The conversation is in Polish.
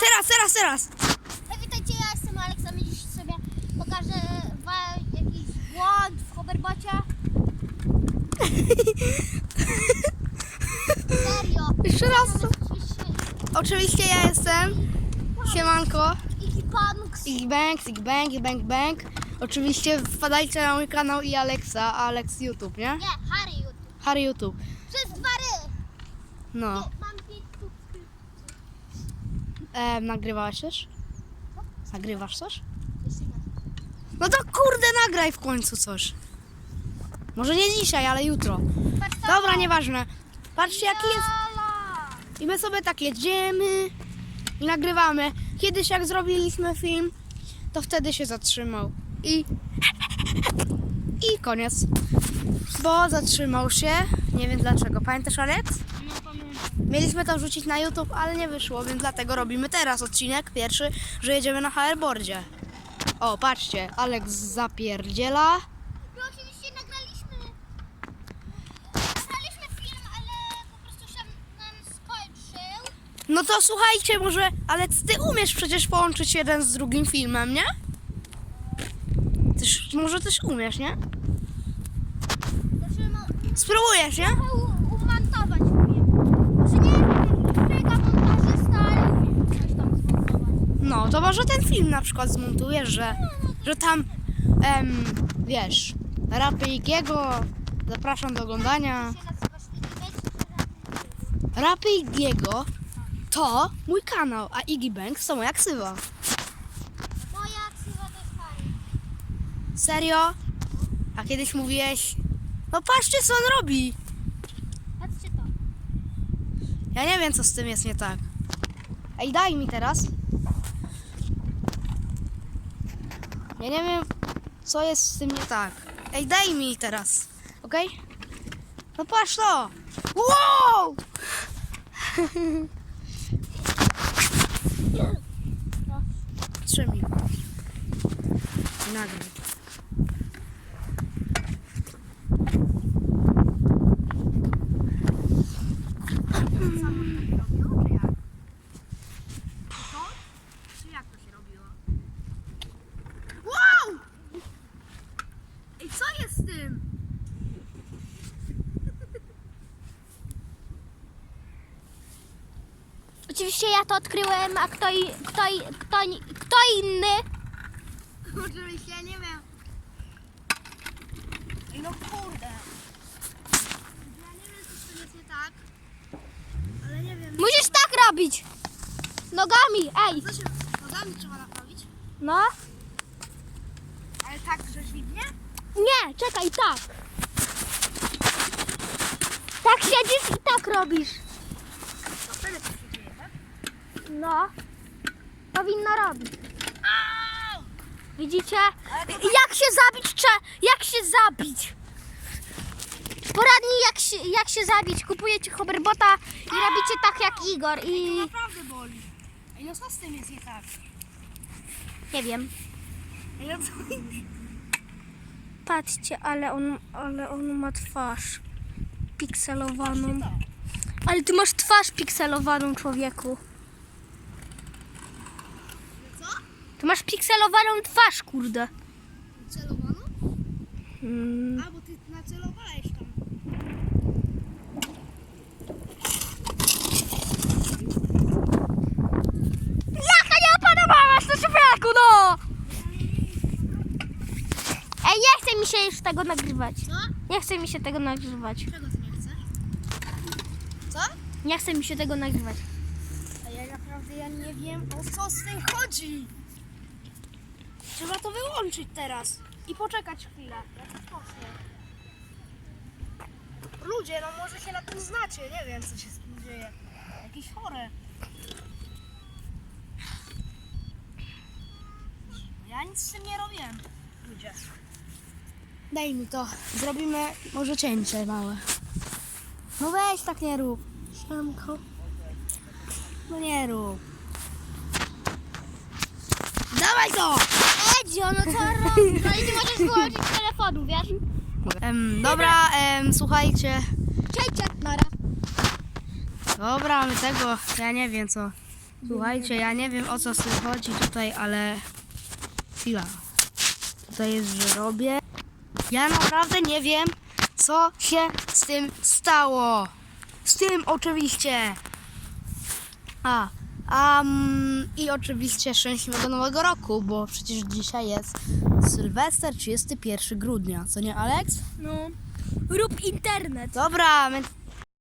Teraz, teraz, teraz! Witajcie, ja jestem Aleks, a my dziś sobie pokażę wam jakiś błąd w hoverbocie. Serio. Jeszcze raz. Oczywiście ja jestem. Siemanko. Iki Punks. Big Bang, Big Bang, Bang Bang. Oczywiście wpadajcie na mój kanał i Alexa, Alex YouTube, nie? Nie, Harry YouTube. Harry YouTube. Przez dwa ry. No. E, nagrywałeś też? Nagrywasz coś? No to kurde, nagraj w końcu coś. Może nie dzisiaj, ale jutro. Dobra, nieważne. Patrzcie jaki jest. I my sobie tak jedziemy i nagrywamy. Kiedyś jak zrobiliśmy film, to wtedy się zatrzymał. I. I koniec. Bo zatrzymał się. Nie wiem dlaczego. Pamiętasz, Alex? Mieliśmy to wrzucić na YouTube, ale nie wyszło, więc dlatego robimy teraz odcinek pierwszy, że jedziemy na HR-boardzie. O, patrzcie, Alex zapierdziela. My oczywiście nagraliśmy. Nagraliśmy film, ale po prostu się nam skończył. No to słuchajcie, może Alex, ty umiesz przecież połączyć jeden z drugim filmem, nie? Tyż, może też umiesz, nie? Znaczy, no, Spróbujesz, nie? No, to może ten film na przykład zmontujesz, że, że tam, em, wiesz, rapy Igiego, zapraszam do oglądania. Rapy Igiego to mój kanał, a Iggy Banks to moja ksywa. Moja ksywa to jest. Serio? A kiedyś mówiłeś, no patrzcie co on robi. Ja nie wiem co z tym jest nie tak. Ej, daj mi teraz. Ja nie wiem co jest z tym nie tak. Ej, daj mi teraz. Okej? No patrz to. Wow! Trzy mi. I nagraj. Czy jak to się robiło? Wow! Ej, co jest z tym? Oczywiście ja to odkryłem, a kto, i- kto, i- kto, i- kto inny? Oczywiście, ja nie wiem. No kurde. Ja nie wiem, co tym jest nie tak. Ale nie wiem. Musisz tak robić. Nogami, ej. Co się nogami trzeba naprawić? No. Ale tak, że widnie? Nie, czekaj, tak. Tak siedzisz i tak robisz. To wtedy to się dzieje, tak? No. Powinno robić. Widzicie? To Jak się zabić? Cze, jak się zabić? Poradni jak się, jak się zabić. Kupujecie hoverbota i robicie tak jak Igor To i naprawdę boli. Ej, no co z tym jest nie tak? nie wiem. Ej, no co... Patrzcie, ale on, ale on ma twarz pikselowaną. to. Ale ty masz twarz pikselowaną, człowieku. Co? Ty masz pikselowaną twarz, kurde. Celowano? Hmm. A, bo ty nacelowałeś tam. Jaka nie opanowałaś to człowieku, no! Ej, nie chce mi się już tego nagrywać. Co? Nie chce mi się tego nagrywać. Czego ty nie chcesz? Co? Nie chce mi się tego nagrywać. A ja naprawdę ja nie wiem o co z tym chodzi. Trzeba to wyłączyć teraz i poczekać chwilę. Ludzie, no może się na tym znacie, nie wiem co się z tym dzieje. Jakieś chore. Ja nic z tym nie robiłem. Ludzie. Daj mi to. Zrobimy może cięcie małe. No weź tak nie rób. Siemko. No nie rób. Dawaj to! No co robisz? Ale nie możesz wyłączyć telefonu, wiesz? Em, dobra, em, słuchajcie. Cześć, Nara. Dobra, my tego, ja nie wiem co. Słuchajcie, ja nie wiem o co z tym chodzi tutaj, ale chwila. Tutaj jest, że robię. Ja naprawdę nie wiem, co się z tym stało. Z tym oczywiście. A, um, i oczywiście szczęśliwego nowego roku, bo przecież dzisiaj jest Sylwester, 31 grudnia, co nie Alex? No. Rób internet. Dobra, my